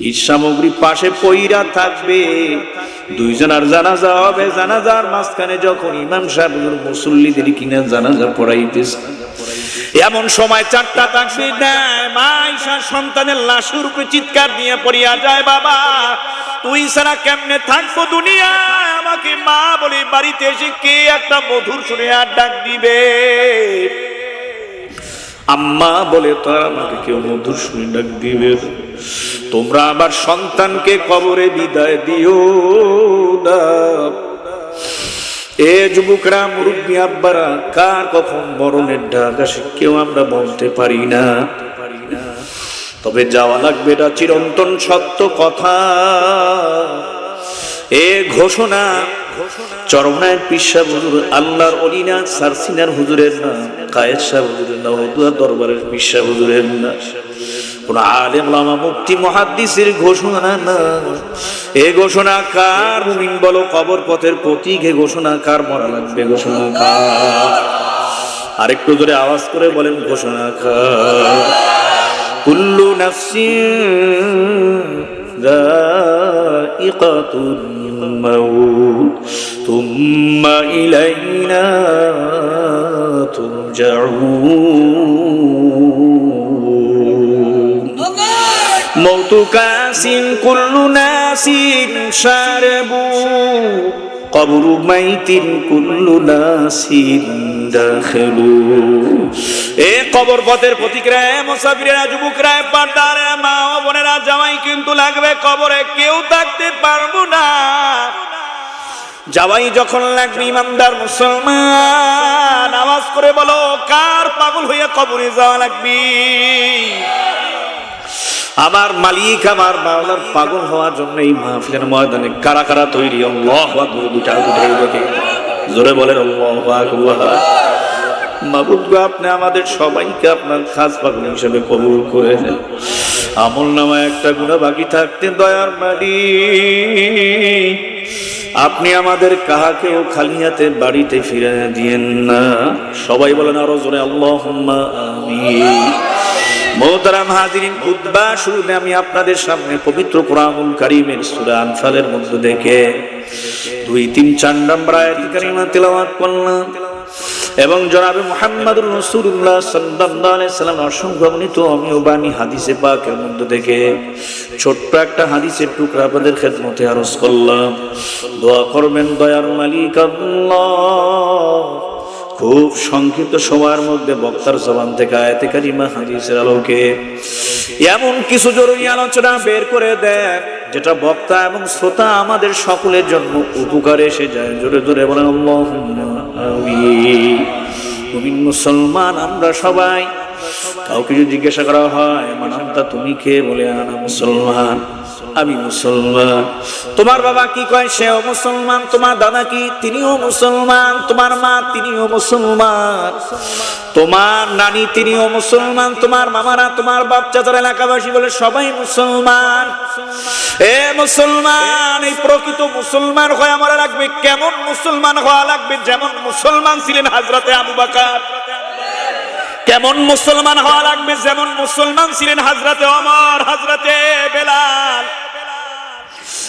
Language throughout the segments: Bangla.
ঈদ সামগ্রী পাশে পইরা থাকবে। দুইজনার জানাজা হবে, জানাজার মাঝখানে যখন ইমাম সাহেব মুসল্লিদের কিনা জানাজা পড়াইতেছে। এমন সময় চারটা তাকবীর দেয় মা ঈশার সন্তানের লাশের উপরে চিৎকার দিয়ে পড়িয়া যায়, বাবা, তুই সারা কেমনে থাকব দুনিয়া আমাকে মা বলে বাড়িতে এসে কে একটা মধুর শুনে আর ডাক দিবে? আম্মা বলে তো আর আমাকে কেউ মধুর শুনে ডাক দিবে। তোমরা আমার সন্তানকে কবরে বিদায় দিও না। এ যুবকরা, মুরব্বী, আব্বারা, কার কখন মরণের ডাক আসে কেউ আমরা বলতে পারি না। তবে যাওয়া লাগবে এটা চিরন্তন সত্য কথা। এ ঘোষণা চরমনায় পিসা হুজুর, আল্লাহর অলিনা সারসিনার হুজুরের না, কায়েদ শাহ হুজুরের না হদুয়া দরবারের পিসা হুজুরের না। কোন আলেম, লামা মুক্তি মহাদ্দিসের ঘোষণা না এ ঘোষণা কার? মুমিন বলো, কবর পথের প্রতীক, এ ঘোষণা কার? মরা লাগবে ঘোষণা কার? আরেকটু জোরে আওয়াজ করে বলেন, ঘোষণা কার? কুল্লু নাফসিন الموت ثم إلينا ترجعون موت كاس كل ناس شاربون قبر ميت كل ناس داخلوا এ কবর পথের প্রতিক্রিয়া মুসাফিরেরা যুবকরা পার্দারে মা ও বোনেরা জামাই কিন্তু লাগবে কবরে কেউ থাকতে পারবো না যাওয়াই যখন লাগবে ইমানদার মুসলমান আওয়াজ করে বলো কার পাগল হইয়া কবরে যাওয়া লাগবে আমার মালিক, আমার মাওলার পাগল হওয়ার জন্য এই মাহফিলের ময়দানে কারা কারা তৈরি? জোরে বলেন আপনি আমাদের সবাইকে আপনার খাস পাগল হিসেবে কবুল করে নেন। আমল নামায় একটা গুণা বাকি থাকতে, দয়ার মালি। আপনি আমাদের কাহাকেও খালি হাতে বাড়িতে ফিরে দিয়েন না। সবাই বলেন, আরও জোরে আল্লাহ আমিন। মোহতারাম হাজিরিন, খুতবা শুরুতে আমি আপনাদের সামনে পবিত্র কোরআনুল কারীমের সূরা আনফালের মধ্যে দেখে দুই তিন চার নম্বর আয়াত করলাম। এবং জনাবে মুহাম্মদুর রাসূলুল্লাহ সাল্লাল্লাহু আলাইহি সাল্লাম, অসংখ্য অগণিত অমিয় বাণী হাদিসে পাকের মধ্যে দেখে ছোট্ট একটা হাদিসের টুকরা আপনাদের খেদমতে আরজ করলাম। দোয়া করবেন দয়ার মালিক আল্লাহ। খুব সংক্ষিপ্ত সময়ের মধ্যে বক্তার জবান থেকে আয়াতে কারিমা, হাদিসের আলোকে এমন কিছু জরুরি আলোচনা বের করে দেন যেটা বক্তা এবং শ্রোতা আমাদের সকলের জন্য উপকার এসে যায়। জোরে জোরে আমিন। মুমিন মুসলমান, আমরা সবাই কাউকে যদি জিজ্ঞাসা করা হয় মানান্তা তুমি কে? বলে, আনা মুসলমান। আমি মুসলমান। তোমার বাবা কি কয়? সেও মুসলমান। তোমার দাদা কি? তিনিও মুসলমান। তোমার মা তিনিও মুসলমান। তোমার নানি তিনিও মুসলমান। তোমার মামারা, তোমার বাচ্চা যারা এলাকাবাসী বলে সবাই মুসলমান। এ মুসলমান, এই প্রকৃত মুসলমান হয়ে আমার লাগবে। কেমন মুসলমান হওয়া লাগবে? যেমন মুসলমান ছিলেন হাজরাতে আবু বাকার। কেমন মুসলমান হওয়া লাগবে? যেমন মুসলমান ছিলেন হাজরাতে অমর হাজরাতে বেলাল।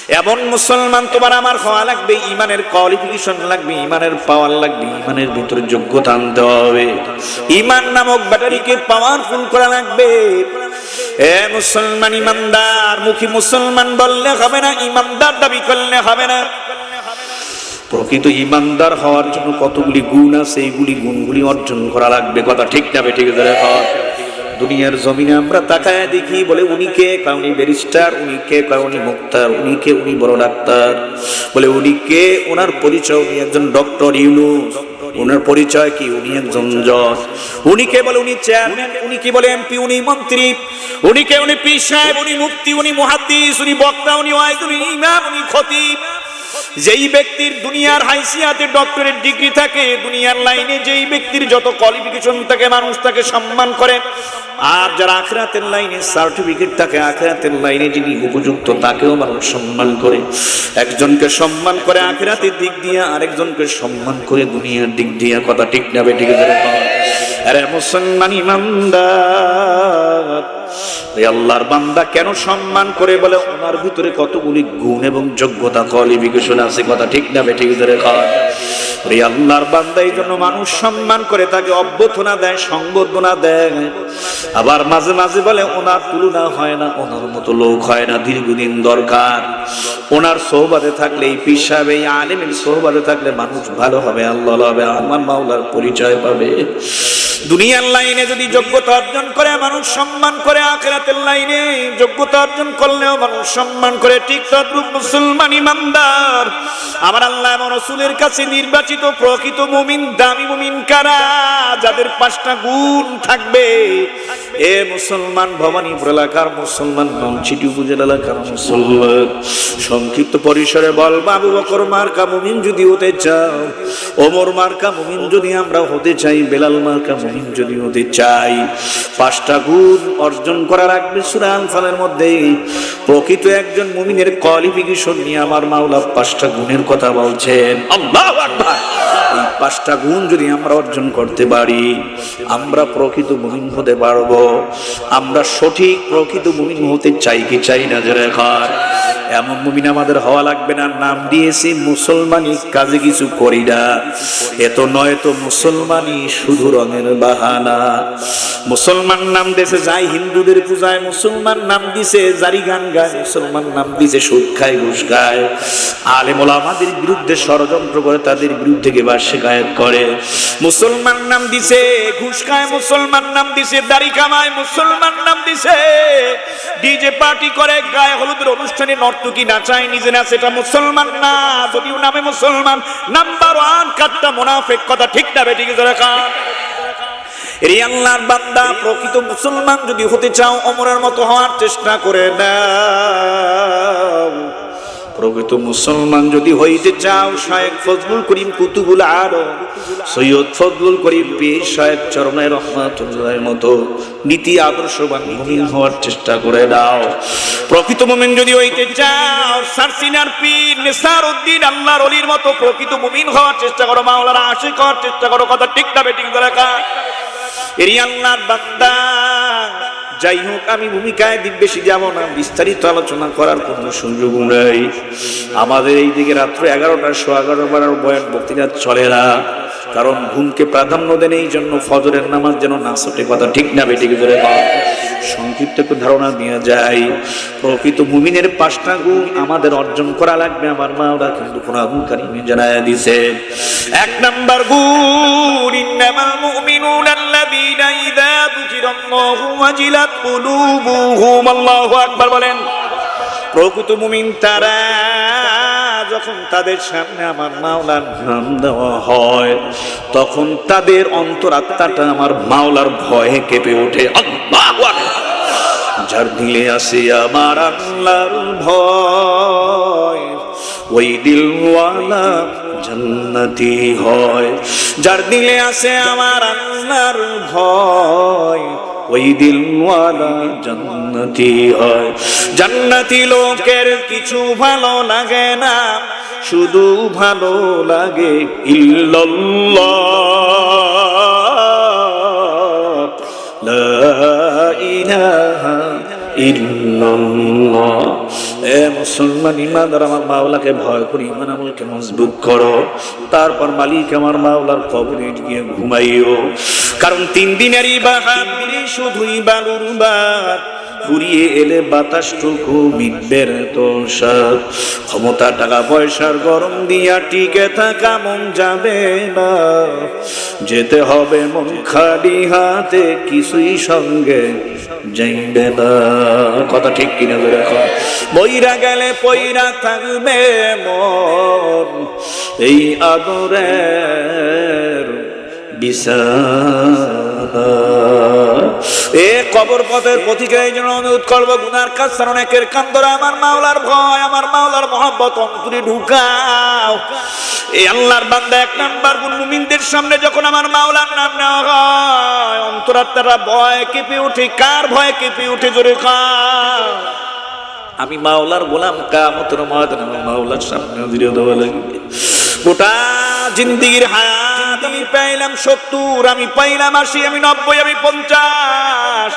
এমন মুসলমান তোমার আমার হওয়া লাগবে, ইমানের কোয়ালিফিকেশন লাগবে, ইমানের পাওয়ার লাগবে, ইমানের ভিতরে যোগ্যতা আনতে হবে। ইমান নামক ব্যাটারিকে পাওয়ারফুল করা লাগবে। এ মুসলমান ইমানদার, মুখী মুসলমান বললে হবে না, ইমানদার দাবি করলে হবে না। প্রকৃত ইমানদার হওয়ার জন্য কতগুলি গুণ আছে, এইগুলি গুণগুলি অর্জন করা লাগবে, কথা ঠিক না ঠিক ধরে দুনিয়ার জমিনে আমরা তাকায় দেখি বলে, উনি কে? কয় উনি ব্যারিস্টার, উনি কে? কয় উনি মুক্তার, উনি কে? উনি বড় ডাক্তার। বলে, উনি কে? ওনার পরিচয় উনি একজন ডক্টর ইউনুস। ওনার পরিচয় কি? উনি একজন জজ। উনি কে বলে? উনি চেয়ারম্যান, উনি কি বলে? এমপি, উনি মন্ত্রী। উনি কে? উনি পীর সাহেব, উনি মুফতি, উনি মুহাদ্দিস, উনি বক্তা, উনি ওয়াইজ, উনি ইমাম, উনি খতিব। যেই ব্যক্তির দুনিয়ার হাইসিয়াতে ডক্টরেট ডিগ্রি থাকে, দুনিয়ার লাইনে যেই ব্যক্তির যত কোয়ালিফিকেশন থাকে, মানুষ তাকে সম্মান করে। আর যারা আখরাতের লাইনে সার্টিফিকেট থাকে, আখরাতের লাইনে যিনি উপযুক্ত, তাকেও মানুষ সম্মান করে। একজনকে সম্মান করে আখরাতের দিক দিয়ে, আরেকজনকে সম্মান করে দুনিয়ার দিক দিয়ে। কথা ঠিক না ঠিক আরে মুসলমান ইমানদার ওই আল্লাহর বান্দা কেন সম্মান করে বলে, ওনার ভিতরে কতগুলি গুণ এবং যোগ্যতা কোয়ালিফিকেশন আছে, কথা ঠিক না বেঠিক ধরে খাওয়া ওই আল্লাহর বান্দা এই জন্য মানুষ সম্মান করে, তাকে অভ্যর্থনা দেয়, সংবর্ধনা দেয়। আবার মাঝে মাঝে বলে, ওনার তুলনা হয় না, ওনার মতো লোক হয় না, দীর্ঘদিন দরকার। ওনার সোহবাদে থাকলে, এই পীর সাহেব এই আলিমের সোহবাদে থাকলে মানুষ ভালো হবে, আল্লাহ হবে, আমার মাওলার পরিচয় পাবে। দুনিয়ার লাইনে যদি যোগ্যতা অর্জন করে, মানুষ সম্মান করে আখেরাতের লাইনে যোগ্যতা অর্জন করলেও মানুষ সম্মান করে, ঠিক তদ্রুপ মুসলমান ইমানদার। আমার আল্লাহ এবং রসুলের কাছে নির্বাচিত প্রকৃত মুমিন, দামি মুমিন কারা? যাদের পাঁচটা গুণ থাকবে। এ মুসলমান ভবানীপুর এলাকার মুসলমান নলছিটি উপজেলা এলাকার মুসলমান। সংক্ষিপ্ত পরিসরে বল, বাবু বকর মার্কা মুমিন যদি হতে চাও, ওমর মার্কা মুমিন যদি আমরা হতে চাই, বেলাল মার্কা মুমিন যদি হতে চাই। পাঁচটা গুণ অর্জন করা রাখবে সুরা আনফালের মধ্যে প্রকৃত একজন মুমিনের কোয়ালিফিকেশন নিয়ে আমার মাওলা পাঁচটা গুণের কথা বলছেন। এই পাঁচটা গুণ যদি আমরা অর্জন করতে পারি, আমরা প্রকৃত মুমিন হতে পারব। আমরা সঠিক প্রকৃত মুমিন হতে চাই কি চাই না যে রেখার এমন মুমিন আমাদের হওয়া লাগবে না, নাম দিয়েছি মুসলমানি কাজে কিছু করি না। এত নয় তো মুসলমানি শুধু রঙের বাহানা। মুসলমান নাম দেশে যাই হিন্দুদের পূজায় মুসলমান নাম দিছে, জারি গান গায়, মুসলমান নাম দিছে, সুদ খায়, ঘুষ খায়। আলেমুল আমাদের বিরুদ্ধে ষড়যন্ত্র করে তাদের বিরুদ্ধে গেবার শেখায়ত করে। মুসলমান নাম দিছে, ঘুষ খায়, মুসলমান নাম দিছে, দাড়ি কামায়, মুসলমান নাম দিছে। ডিজে পার্টি করে, গায়ে হলুদের অনুষ্ঠানে নর্তকী নাচায়, নিজে না সেটা মুসলমান না, যদিও নামে মুসলমান। নাম্বার ওয়ান, কাটটা মোনাফেক, কথা ঠিক না বেটি বেঠিক খান আল্লাহর বান্দা, প্রকৃত মুসলমান যদি হতে চাও অমরের মতো হওয়ার চেষ্টা করে দাও প্রকৃত মুসলমান যদি হইতে চাও, শায়েক ফজলুল করিম কুতুবুল আরও সৈয়দ ফজলুল করিম পীর সাহেব চরণের রহমাতুল্লাহের মতো নীতি আদর্শবান মুমিন হওয়ার চেষ্টা করে দাও প্রকৃত মুমিন যদি হইতে চাও, সারসিনার পীর নেসার উদ্দিন আল্লাহর অলির মতো প্রকৃত মুমিন হওয়ার চেষ্টা করো, মাওলানা আশিক হওয়ার চেষ্টা করো, কথা ঠিক না বেটিং দরকার এরি আল্লাহর বান্দা যাই হোক, আমি ভূমিকায় দিক বেশি যাব না। বিস্তারিত আলোচনা করার কোনো সুযোগ নেই। আমাদের এই দিকে রাত্র এগারোটা শো এগারো বারোর বয়ান বক্তৃতা চলে না। কারণ ঘুমকে প্রাধান্য দেন এই জন্য ফজরের নামাজ যেন না ছোটে কথা ঠিক না বেটিকে ধরে সংক্ষিপ্ত ধারণা দেওয়া যায় প্রকৃত মুমিনের পাঁচটা গুণ আমাদের অর্জন করা লাগবে আমার মা ওরা কিন্তু কোন আগুনকারী জানায় দিছে। এক নাম্বার গুণ ইন্নামাল মুমিনুনা আল্লাযীনা আল্লাহু আকবার বলেন, প্রকৃত মুমিন তারা যখন তাদের সামনে আমার মাওলার নাম দেওয়া হয়, তখন তাদের অন্তরাত্মাটা আমার মাওলার ভয়ে কেঁপে ওঠে। যার দিলে আসে আমার আল্লাহর ভয়। ওই দিলওয়ালা জান্নাতি হয়। যার দিলে আসে আমার আল্লাহর ভয়, ওই দিলওয়ালা জান্নাতি হয়। জান্নাতি লোকের কিছু ভালো লাগে না, শুধু ভালো লাগে ইল্লাল্লাহ। লা ইলাহা ইল্লাল্লাহ এ মুসলমান ইমানদার, আমার মাওলাকে ভয় করি ইমান আমলকে মজবুত করো। তারপর মালিক আমার মাওলার কবরে গিয়ে ঘুমাইও। কারণ তিন দিনেরই বাহার শুধুই বালুর বার ফুরিয়ে এলে বাতাসটুকু মিটবের তোষার। ক্ষমতা টাকা পয়সার গরম দিয়া টিকে থাকা মন যাবে না। যেতে হবে মন খালি হাতে কিছুই সঙ্গে যাইবে না। কথা ঠিক কিনা ধরে বইরা গেলে পইরা থাকবে মন। এই আদরের বিছানা। এ কবর পথের পথিকে এই জন্য অনুরোধ করব গুনার কাজ অনেকের কান্দরে আমার মাওলার ভয়, আমার মাওলার মহব্বত, অন্তরে ঢুকাও। এই আল্লাহর বান্দা এক নাম্বার মুমিনদের সামনে যখন আমার মাওলার নাম নেওয়া হয়, অন্তরাত্মারা ভয় কেঁপে ওঠে কার ভয় কেঁপে ওঠে জোরে আমি মাওলার গোলাম কামতের ময়দানে আমার মাওলার সামনে ধীরে দেওয়া লাগবে। গোটা জিন্দিগির হায়াত আমি পাইলাম সত্তর, আমি পাইলাম আশি, আমি নব্বই, আমি পঞ্চাশ।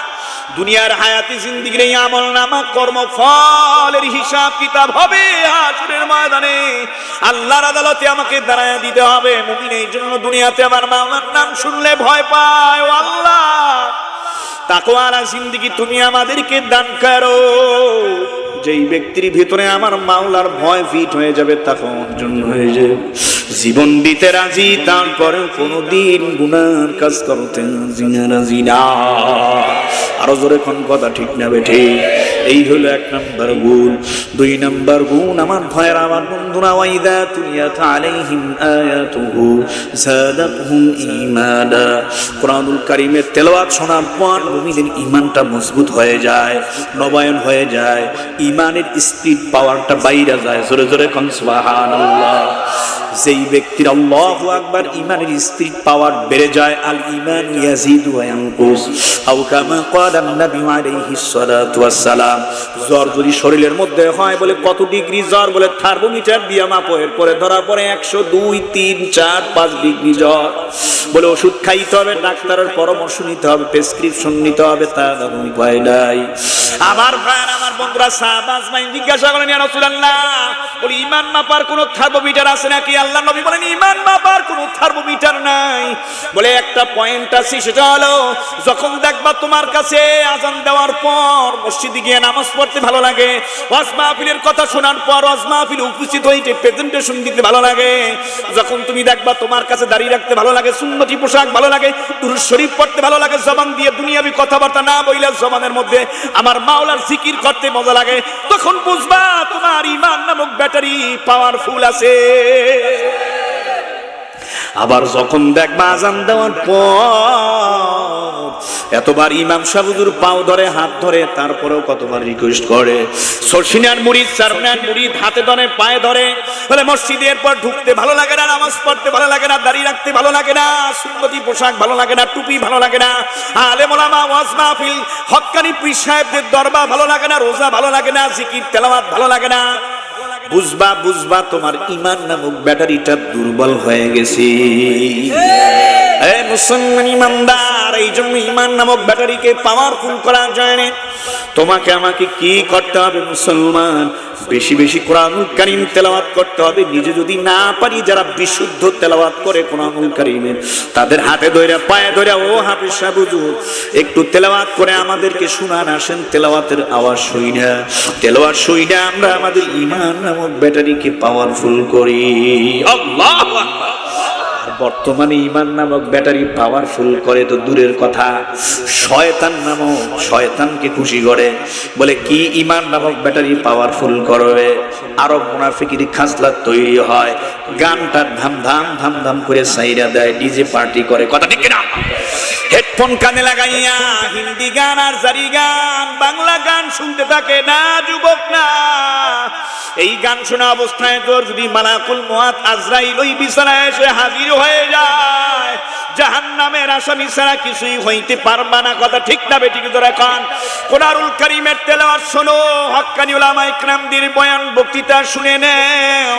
দুনিয়ার হায়াতি জিন্দিগির এই আমল নামা কর্মফলের হিসাব কিতাব হবে হাসুরের ময়দানে। আল্লাহর আদালতে আমাকে দাঁড়ায় দিতে হবে। মুমিন এই জন্য দুনিয়াতে আমার মাওলার নাম শুনলে ভয় পায়। ও আল্লাহ, তাকওয়ালা জিন্দিগি তুমি আমাদেরকে দান করো। যেই ব্যক্তির ভিতরে আমার মাওলার ভয় ফিট হয়ে যাবে, তখন অর্জন হয়ে যাবে। জীবন দিতে রাজি তারপরে কোনোদিন গুনার কাজ করতে রাজি না রাজি না। আরও জোরে কোন কথা ঠিক না বেঠে। এই হলো এক নাম্বার গুণ দুই নাম্বার গুণ আমার ভয়ের আমার বন্ধুরা, ওয়াইদা তুলিয়াত আলাইহিম আয়াতুহু জাদাতহুম ঈমানা। কোরআনুল কারীমের তেলাওয়াত শোনার পর মুমিনের ঈমানটা মজবুত হয়ে যায়, নবায়ন হয়ে যায়, ঈমানের স্পিড পাওয়ারটা বাইরে যায়। জোরে জোরে কোন সুবহানাল্লাহ। যেই ব্যক্তির আল্লাহু আকবার ঈমানের স্পিড পাওয়ার বেড়ে যায়, আল ঈমান ইয়াজিদু আও কামা ক্বালা নবী আলাইহিস সালাতু ওয়াস সালাম জ্বর যদি শরীরের মধ্যে হয় বলে কত ডিগ্রি জ্বর বলে থার্মোমিটার এরপরে ধরা পড়ে একশো দুই, তিন, চার, পাঁচ ডিগ্রি জ্বর। বলে ওষুধ খাইতে হবে, ডাক্তারের পরামর্শ নিতে হবে, প্রেসক্রিপশন নিতে হবে কোনো উপায় নাই। আমার আমার বন্ধুরা, সাহবাজ জিজ্ঞাসা করেন ইয়া রাসূলুল্লাহ ইমান মাপার কোনো থার্মোমিটার আছে নাকি? আল্লাহ নবী বলেন, ইমান মাপার কোনো থার্মোমিটার নাই। বলে একটা পয়েন্ট আছে, সেটা হলো, যখন দেখবা তোমার কাছে আজান দেওয়ার পর মসজিদে গিয়ে নামাজ পড়তে ভালো লাগে, ওয়াজ মাহফিলের কথা শোনার পর ওয়াজ মাহফিলে উপস্থিত হইতে প্রেজেন্টেশন দিতে ভালো লাগে, যখন তুমি দেখবা তোমার কাছে দাঁড়িয়ে রাখতে ভালো লাগে, সুন্নতি পোশাক ভালো লাগে, দুরুদ শরীফ পড়তে ভালো লাগে, জবান দিয়ে দুনিয়াবি কথাবার্তা না বইলে জবানের মধ্যে আমার মাওলার জিকির করতে মজা লাগে, তখন বুঝবা তোমার ইমান নামক ব্যাটারি পাওয়ারফুল আছে। আবার যখন দেখবা আজান দেওয়ার পর এতবার ইমাম সাহুদুর পাও ধরে, হাত ধরে, তারপরেও কতবার রিকোয়েস্ট করে। সরসিনার মুড়িদ সারনার মুড়িদ হাতে ধরে, পায়ে ধরে। বলে মসজিদের পর ঢুকতে ভালো লাগে না, নামাজ পড়তে ভালো লাগে না, দাড়ি রাখতে ভালো লাগে না সুন্দরী পোশাক ভালো লাগে না, টুপি ভালো লাগে না, আলে মোলামা, ওয়াজ মাহফিল হক্কানি পীর সাহেবদের দরবার ভালো লাগে না, রোজা ভালো লাগে না, জিকির, তেলাওয়াত ভালো লাগে না। বুঝবা বুঝবা, তোমার ইমান নামক ব্যাটারিটা দুর্বল হয়ে গেছে। মুসলমান এই জন্য ইমান নামক ব্যাটারিকে তোমাকে আমাকে কি করতে হবে মুসলমান? বেশি বেশি তেলাওয়াত করতে হবে। নিজে যদি না পারি, যারা বিশুদ্ধ তেলাওয়াত করে কোরআনুল কারীমের তাদের হাতে ধরে পায়ে ধরে ও হাফিজ সাহেব হুজুর একটু তেলাওয়াত করে আমাদেরকে শুনান, আসেন, তেলাওয়াতের আওয়াজ শুই না তেলাওয়াত শুই না আমরা আমাদের ইমান নামক ব্যাটারিকে পাওয়ারফুল করি। আল্লাহ বর্তমানে ইমান নামক ব্যাটারি পাওয়ারফুল করে তো দূরের কথা। শয়তান নামক শয়তানকে খুশি করে। বলে কি ইমান নামক ব্যাটারি পাওয়ারফুল করবে? আরও মুনাফিকির খাসলা তৈরি হয়। গানটা ধাম ধাম ধাম ধাম করে সাইরা দেয় ডিজে পার্টি করে। কথা ঠিক না হেডফোন কানে লাগাইয়া। হিন্দি গান আর জারি গান, বাংলা গান শুনতে থাকে না, যুবক না। এই গান শোনা অবস্থায় তোর যদি মালাকুল মহাত আজরাইল ওই বিছানায় এসে হাজির হয়ে যায়। জাহান নামের আসামি ছাড়া কিছুই হইতে পারবা না। কথা ঠিক না বেটি কিন্তু এখন কোরআনুল কারীমের তেলাওয়াত শোনো। হক্কানি উলামা ইকরামদের বয়ান বক্তৃতা শুনে নাও।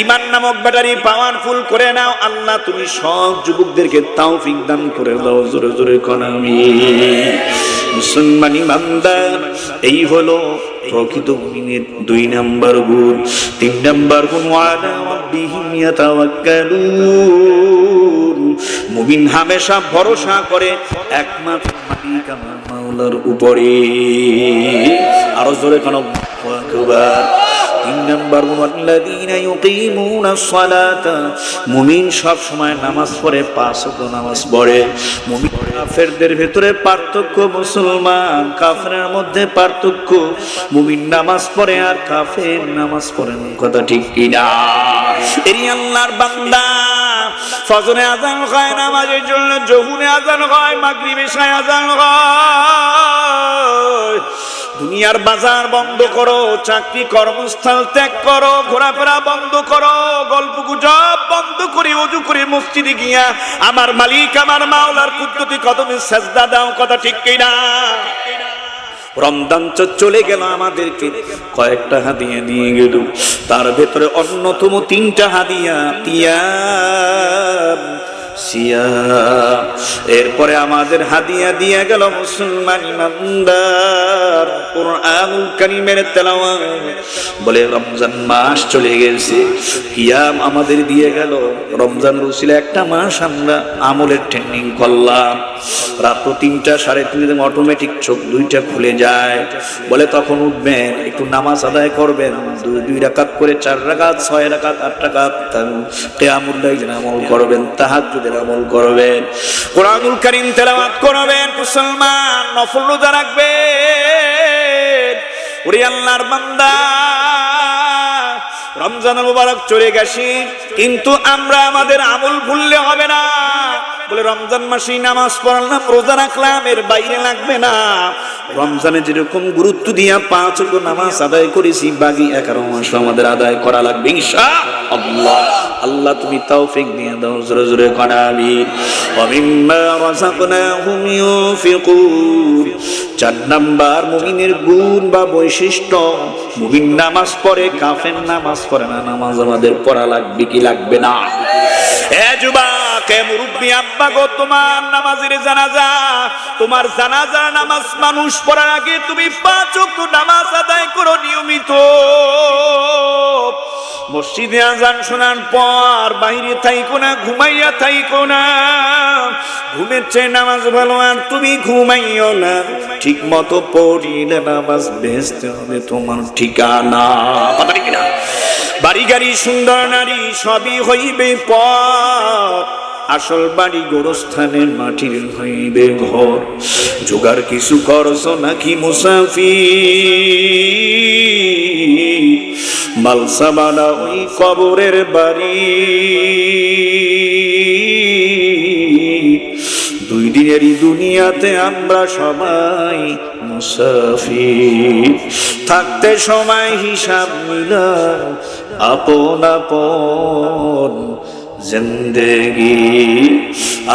ইমান নামক ব্যাটারি পাওয়ারফুল করে নাও। আল্লাহ তুমি সব যুবকদেরকে তৌফিক দান করে দাও। জোরে জোরে কোন আমি। মুসলমান ইমানদার, এই হলো প্রকৃত মুমিনের দুই নাম্বার গুণ। তিন নাম্বার গুণ, ওয়ালা রাব্বিহিম ইয়াতাওয়াক্কালুন। মুমিন হামেশা ভরসা করে। একমাত্র মালিক আমার মাওলার উপরে। আরও জোরে কোন তিন নাম্বার মুমিন সব সময় নামাজ পড়ে, পাঁচ নামাজ পড়ে। মুমিন কাফেরদের ভেতরে পার্থক্য মুসলমান, কাফেরের মধ্যে পার্থক্য। মুমিন নামাজ পড়ে আর কাফের নামাজ পড়ে কথা ঠিক কিনা? বান্দা। ফজরে আজান হয়, নামাজের জন্য জহুনে আজান হয়, মাগরিবে শায় আজান হয়। দুনিয়ার বাজার বন্ধ করো, চাকরি কর্মস্থল ত্যাগ করো, ঘোরাফেরা বন্ধ করো, গল্প গুজব বন্ধ করে উজু করে মসজিদে গিয়া আমার মালিক, আমার মাওলার কুদ্দুতি কদমে সেজদা দাও, কথা ঠিক কিনা? রমদান চলে গেল আমাদেরকে। কয়েকটা হাদিয়া দিয়ে গেল। তার ভেতরে অন্যতম তিনটা হাদিয়া তিয়াম। সিয়াম এরপরে আমাদের হাদিয়া দিয়ে গেল মুসলমান ইমানদার। কোরআনুল কারীমের তেলাওয়াত। বলে রমজান মাস চলে গেছে। কিয়াম আমাদের দিয়ে গেল। রমজান রসিলে একটা মাস আমরা আমলের ট্রেনিং করলাম। রাত্র তিনটা সাড়ে তিনটে অটোমেটিক চোখ দুইটা খুলে যায়। বলে তখন উঠবেন, একটু নামাজ আদায় করবেন। দুই দুই রাকাত করে চার রাকাত, ছয় রাকাত, আট রাকাত কেয়ামুল্লাহ আমল করবেন তাহাজ্জুদের আমল করবেন। কোরআনুল কারীম তেলাওয়াত করবেন, মুসলমান নফল রোজা রাখবেন। ওরে আল্লাহর বান্দা রমজানুল মুবারক চলে গেছি, কিন্তু আমরা আমাদের আমল ভুললে হবে না। বলে, রমজান মাসেই নামাজ পড়লাম, রোজা রাখলাম, এর বাইরে লাগবে না। রমজানে যেরকম গুরুত্ব দিয়া পাঁচ নামাজ আদায় করেছি, বাকি এগারো মাস আমাদের আদায় করা লাগবে আল্লাহ তুমি দিয়ে দাও, জোরে জোরে করাবি চার নাম্বার, মুমিনের গুণ বা বৈশিষ্ট্য। মুমিন নামাজ পড়ে, কাফের নামাজ পড়ে না, নামাজ আমাদের পড়া লাগবে কি লাগবে না? এ যুবক, এ আব্বা গো, তোমার নামাজের জানাজা, তোমার জানাজা নামাজ মানুষ পড়ার আগে তুমি পাঁচ নামাজ আদায় করো নিয়মিত। মসজিদে আজান শোনার পর বাইরে থাইকো না, ঘুমাইয়া থাইকো না। ঘুমের চেয়ে নামাজ ভালো, আর তুমি ঘুমাইও না। ঠিক মতো পড়িলে নামাজ বেসতে হবে, তোমার ঠিকানা। ঠিক বাড়ি গাড়ি সুন্দর নারী সবই হইবে পর আসল বাড়ি গোরস্থানের মাটির হইবে ঘর। জোগাড় কিছু করছ নাকি মুসাফি মালসাবানা ওই কবরের বাড়ি। দুই দিনেরই দুনিয়াতে আমরা সবাই মুসাফি থাকতে সময় হিসাব মিলা আপন আপন। জিন্দেগি,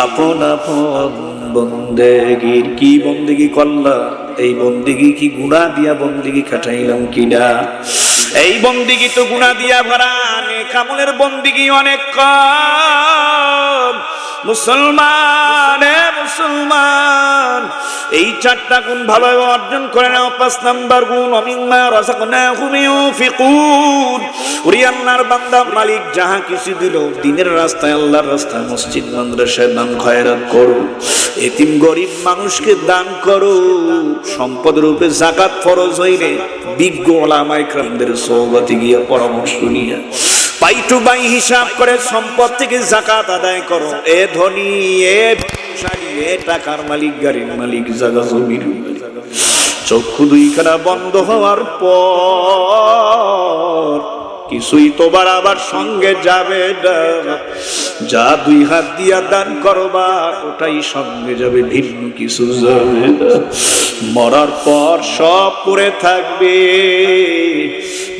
আপন আপন বন্দেগির কি বন্দেগি করলা এই বন্দিগি কি গুণা দিয়া বন্দিগি খাটাইলাম কিনা এই বন্দিগি তো গুণা দিয়া ভরা কামলের বন্দিগি অনেক কম। মুসলমান মুসলমান। এই চারটা গুণ ভালোভাবে অর্জন করে নাও, পাঁচ নাম্বার গুণ, অমিম্মা রসাকনা হুমিউ ফিকুন আল্লাহর বান্দা, মালিক যাহা কিছু দিল, দিনের রাস্তায় আল্লাহর রাস্তায় মসজিদ, মাদ্রাসায় দান, খয়রাত করো। এতিম গরিব মানুষকে দান করো। সম্পদ রূপে জাকাত ফরজ হইলে বিজ্ঞ ওলামাই ক্রামদের সৌগতি গিয়ে পরামর্শ নিয়ে পাই টু বাই হিসাব করে সম্পদ থেকে জাকাত আদায় করো। এ ধনী, এ এ টাকার মালিক, গাড়ির মালিক জাগা জমির চক্ষু দুইখানা বন্ধ হওয়ার পর কিছুই তোমার আবার সঙ্গে যাবে না। যা দুই হাত দিয়া দান করবা, ওটাই সঙ্গে যাবে ভিন্ন কিছু যাবে মরার পর সব পড়ে থাকবে।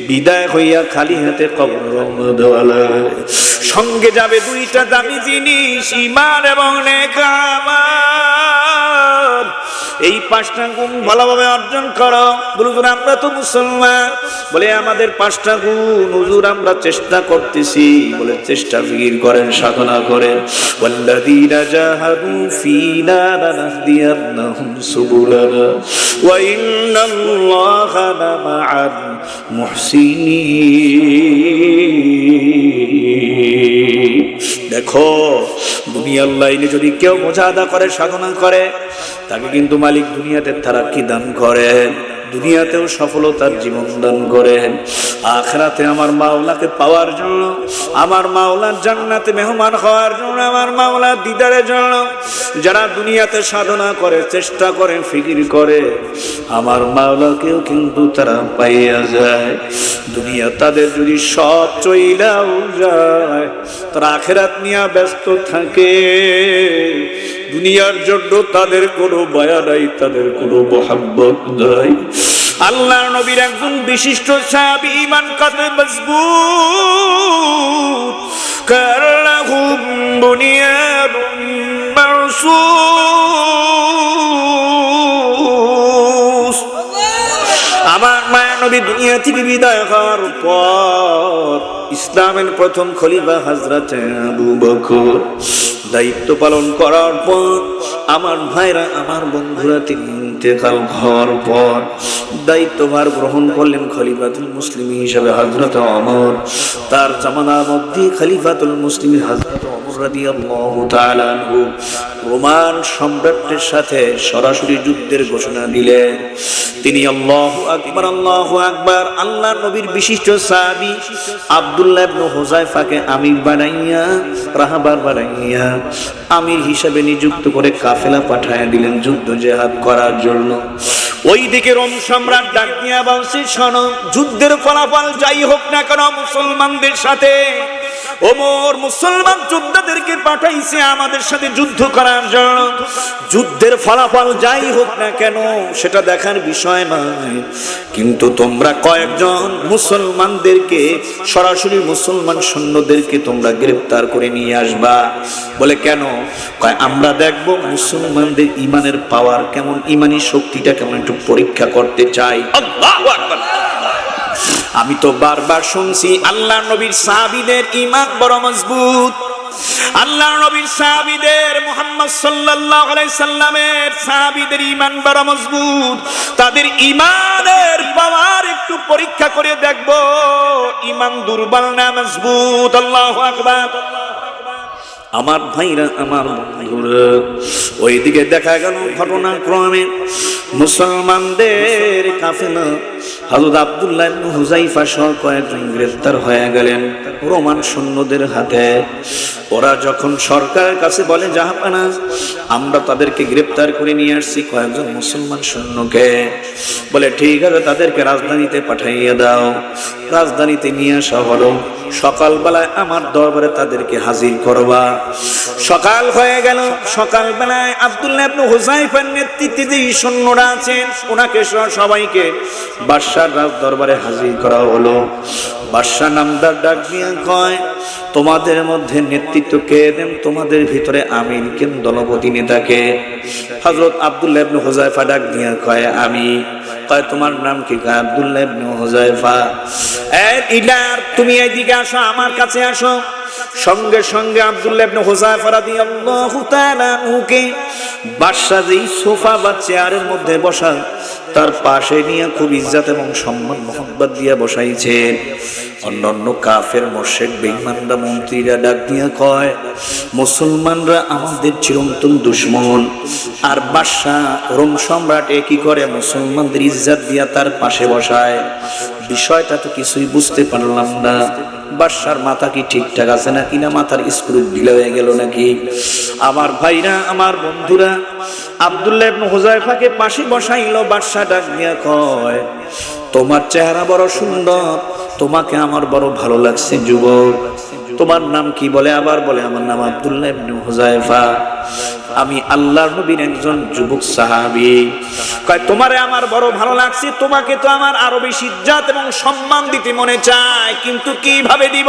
বিদায় হইয়া খালি হাতে কবর রঙ সঙ্গে যাবে দুইটা দামি জিনিস ইমান এবং নেকামার এই পাঁচটা গুণ ভালোভাবে অর্জন করো। বলুন আমরা তো মুসলমান। বলে, আমাদের পাঁচটা গুণ, হুজুর, আমরা চেষ্টা করতেছি। বলে, চেষ্টা ফিকির করেন, সাধনা করেন। ওয়াল্লাযীনা জাহাদু ফীনা লানাহদিয়ান্নাহুম সুবুলানা। ওয়া ইন্নাল্লাহা লামাআল মুহসিনিন। দেখো, দুনিয়ার লাইনে যদি কেউ মোজাদা করে, সাধনা করে, তাকে কিন্তু মালিক দুনিয়াতে তারা কি দান করেন দুনিয়াতেও সফলতার জীবন দান করেন। আখরাতে আমার মাওলাকে পাওয়ার জন্য, আমার মাওলার জান্নাতে মেহমান হওয়ার জন্য, আমার মাওলার দিদারের জন্য, যারা দুনিয়াতে সাধনা করে, চেষ্টা করে, ফিকির করে, আমার মাওলাকেও কিন্তু তারা পাইয়া যায়। দুনিয়া তাদের যদি সব চইলাও যায়, তারা আখেরাত নিয়ে ব্যস্ত থাকে। দুনিয়ার জন্য তাদের কোনো মায়া নাই, তাদের কোনো মহাব্বত নাই। আল্লাহ নবীর একজন বিশিষ্ট সাহাবী ইমান কাতে মজবুত। কারলাহুম বুনিয়ানুম মারসুস। আমার মায়া নবী দুনিয়া থেকে বিদায় হওয়ার পর ইসলামের প্রথম খলিফা হজরত আবু বকর। দায়িত্ব পালন করার পর, আমার ভাইরা, আমার বন্ধুরা তিনি ইন্তেকাল হওয়ার পর দায়িত্বভার গ্রহণ করলেন খলিফাতুল মুসলিম হিসাবে হজরত অমর তার জামানার মধ্যে খলিফাতুল মুসলিম হজরত অমর রাদিয়াল্লাহু তাআলা রোমান সম্রাটের সাথে সরাসরি যুদ্ধের ঘোষণা দিলেন। তিনি আল্লাহ আকবার আল্লাহ আকবার আল্লাহ নবীর বিশিষ্ট সাহাবী আব্দুল্লাহ ইবনে হুযায়ফাকে আমির বানাইয়া রাহাবার বানাইয়া আমির হিসাবে নিযুক্ত করে কাফেলা পাঠায় দিলেন যুদ্ধ জেহাদ করার জন্য। ওই দিকে রোম সম্রাট ডাক বংশী বলছে শোনো যুদ্ধের ফলাফল যাই হোক না কেন মুসলমানদের সাথে ওমর মুসলমান যোদ্ধাদেরকে পাঠাইছে আমাদের সাথে যুদ্ধ করার জন্য। যুদ্ধের ফলাফল যাই হোক না কেন, সেটা দেখার বিষয় নয়। কিন্তু তোমরা কয়েকজন মুসলমানদেরকে, সরাসরি মুসলমান সৈন্যদেরকে তোমরা গ্রেফতার করে নিয়ে আসবা। বলে কেন? কয়, আমরা দেখব মুসলমানদের ইমানের পাওয়ার কেমন, ইমানি শক্তিটা কেমন, একটু পরীক্ষা করতে চাই। আল্লাহু আকবার। আমি তো বারবার শুনছি আল্লাহ নবীর সাহাবিদের ইমান বড় মজবুত। আল্লাহ নবীর সাহাবিদের মোহাম্মদ সাল্লাল্লাহু আলাইহি সাল্লামের সাহাবিদের ইমান বড় মজবুত। তাদের ইমানের পাওয়ার একটু পরীক্ষা করে দেখব ইমান দুর্বল না মজবুত? আল্লাহু আকবার। আমার ভাইরা আমার বন্ধুরা ওইদিকে দেখা গেল ঘটনাক্রমে মুসলমানদের কাফেলা আব্দুল্লাহ ইবনে হুযাইফা সহ কয়েকজন গ্রেফতার হয়ে গেলেন রোমান সৈন্যদের হাতে। ওরা যখন সরকারের কাছে বলে জাহাপানা আমরা তাদেরকে গ্রেফতার করে নিয়ে আসছি কয়েকজন মুসলমান সৈন্যকে। বলে, ঠিক আছে, তাদেরকে রাজধানীতে পাঠাইয়ে দাও। রাজধানীতে নিয়ে আসা হলো। সকালবেলায় আমার দরবারে তাদেরকে হাজির করবা। সকাল হয়ে গেল। সকালবেলায় আব্দুল্লাহ ইবনে হুযাইফার নেতৃত্বে যে সৈন্যরা আছেন, ওনাকে সবাইকে বাদশার রাজ দরবারে হাজির করা হলো। বাদশাহ নামদার ডাক দিয়ে কয়, তোমাদের মধ্যে নেতৃত্ব কে দেন? তোমাদের ভিতরে আমিন কেন দলপতি নেতাকে? হযরত আব্দুল্লাহ ইবনে হুযাইফা ডাক দিয়ে কয়, আমি। কয়, তোমার নাম কি? কয় আব্দুল্লাহ ইবনে হুযাইফা। এই ইলার, তুমি এইদিকে আসো, আমার কাছে আসো। সঙ্গে সঙ্গে আব্দুল্লাহ ইবনে হুযাইফা রাদিয়াল্লাহু তাআলা নুকে বাদশা যেই সোফা বা চেয়ারের মধ্যে বসা, তার পাশে নিয়ে খুব ইজ্জত এবং সম্মান মোহাম্মত দিয়া বসাইছেন অন্যান্য কাফের, মোর্শেক, বেঈমানরা, মন্ত্রীরা ডাক দিয়া কয়, মুসলমানরা আমাদের চিরন্তন দুশ্মন। আর বাদশাহ রোম সম্রাট একই করে, মুসলমানদের ইজ্জত দিয়া তার পাশে বসায়? বিষয়টা তো কিছুই বুঝতে পারলাম না। বাদশার মাথা কি ঠিকঠাক আছে না? কিনা মাথার স্ক্রু ঢিলা হয়ে গেল নাকি? আমার ভাইরা, আমার বন্ধুরা, আবদুল্লাহ ইবনে হুযায়ফাকে পাশে বসাইলো বাদশা ডাক দিয়া কয়, তোমার চেহারা বড় সুন্দর, তোমাকে আমার বড় ভালো লাগছে, যুবক। তোমার নাম কি বলে? আবার বলে, আমার নাম আব্দুল্লাহ আমি আল্লাহর নবীর একজন যুবক সাহাবি। কয়, তোমারে আমার বড় ভালো লাগছে, তোমাকে তো আমার আরও বেশি ইজ্জত এবং সম্মান দিতে মনে চায়, কিন্তু কীভাবে দিব?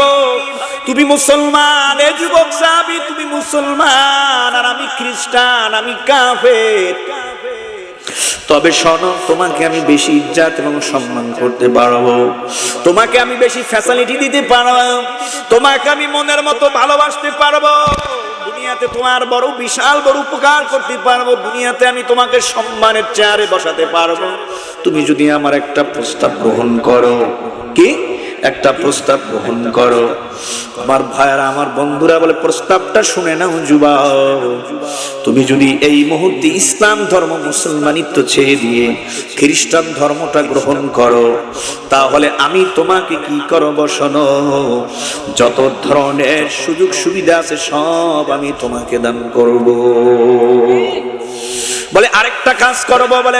তুমি মুসলমান, এ যুবক সাহাবী, তুমি মুসলমান, আর আমি খ্রিস্টান, আমি কাফের। তবে শোনো, তোমাকে আমি বেশি ইজ্জাত এবং সম্মান করতে পারব। তোমাকে আমি বেশি ফ্যাসিলিটি দিতে পারব। তোমাকে আমি মনের মতো ভালোবাসতে পারব। দুনিয়াতে তোমার বড় বিশাল বড় উপকার করতে পারব। দুনিয়াতে আমি তোমাকে সম্মানের চেয়ারে বসাতে পারব। তুমি যদি আমার একটা প্রস্তাব গ্রহণ করো। কি? একটা প্রস্তাব গ্রহণ করো। আমার ভাইয়ারা, আমার বন্ধুরা বলে, প্রস্তাবটা শুনে নাও যুবা। তুমি যদি এই মুহূর্তে ইসলাম ধর্ম মুসলমানিত্ব ছেড়ে দিয়ে খ্রিস্টান ধর্মটা গ্রহণ করো, তাহলে আমি তোমাকে কি করো শোনো? যত ধরনের সুযোগ সুবিধা আছে, সব আমি তোমাকে দান করব। বলে, আরেকটা কাজ করব। বলে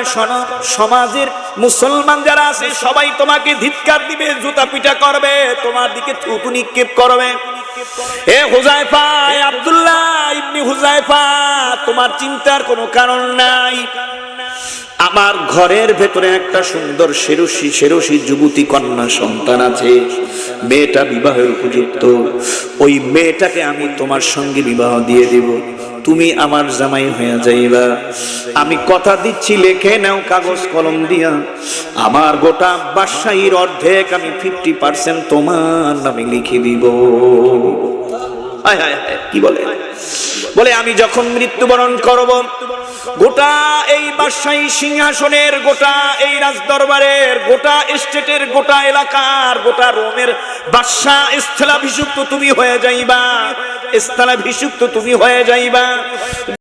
সমাজের মুসলমান যারা আছে, সবাই তোমাকে ধিৎকার দিবে, জুতা পিটা করবে, তোমার দিকে থুতু নিক্ষেপ করবে। এ হুজাইফা আব্দুল্লাহ ইবনি হুজাইফা, তোমার চিন্তার কোনো কারণ নাই। আমার ঘরের ভেতরে একটা সুন্দর সেরসি সেরসি যুবতী কন্যা সন্তান আছে। মেয়েটা বিবাহের উপযুক্ত। ওই মেয়েটাকে আমি তোমার সঙ্গে বিবাহ দিয়ে দেব। তুমি আমার জামাই হয়ে যাইবা। আমি কথা দিচ্ছি, লেখে নাও কাগজ কলম দিয়া। আমার গোটা বাসাইর অর্ধেক আমি ফিফটি পার্সেন্ট তোমার নামে লিখে দিব। হায় হায়, কি বলে? বলে, আমি যখন মৃত্যুবরণ করব, গোটা এই বাদশাহী সিংহাসনের, গোটা এই রাজদরবারের, গোটা স্টেটের গোটা এলাকার, গোটা রোমের বাদশাহ স্থলাভিষুক্ত তুমি হয়ে যাইবা। স্থলাভিষিক্ত তুমি হয়ে যাইবা।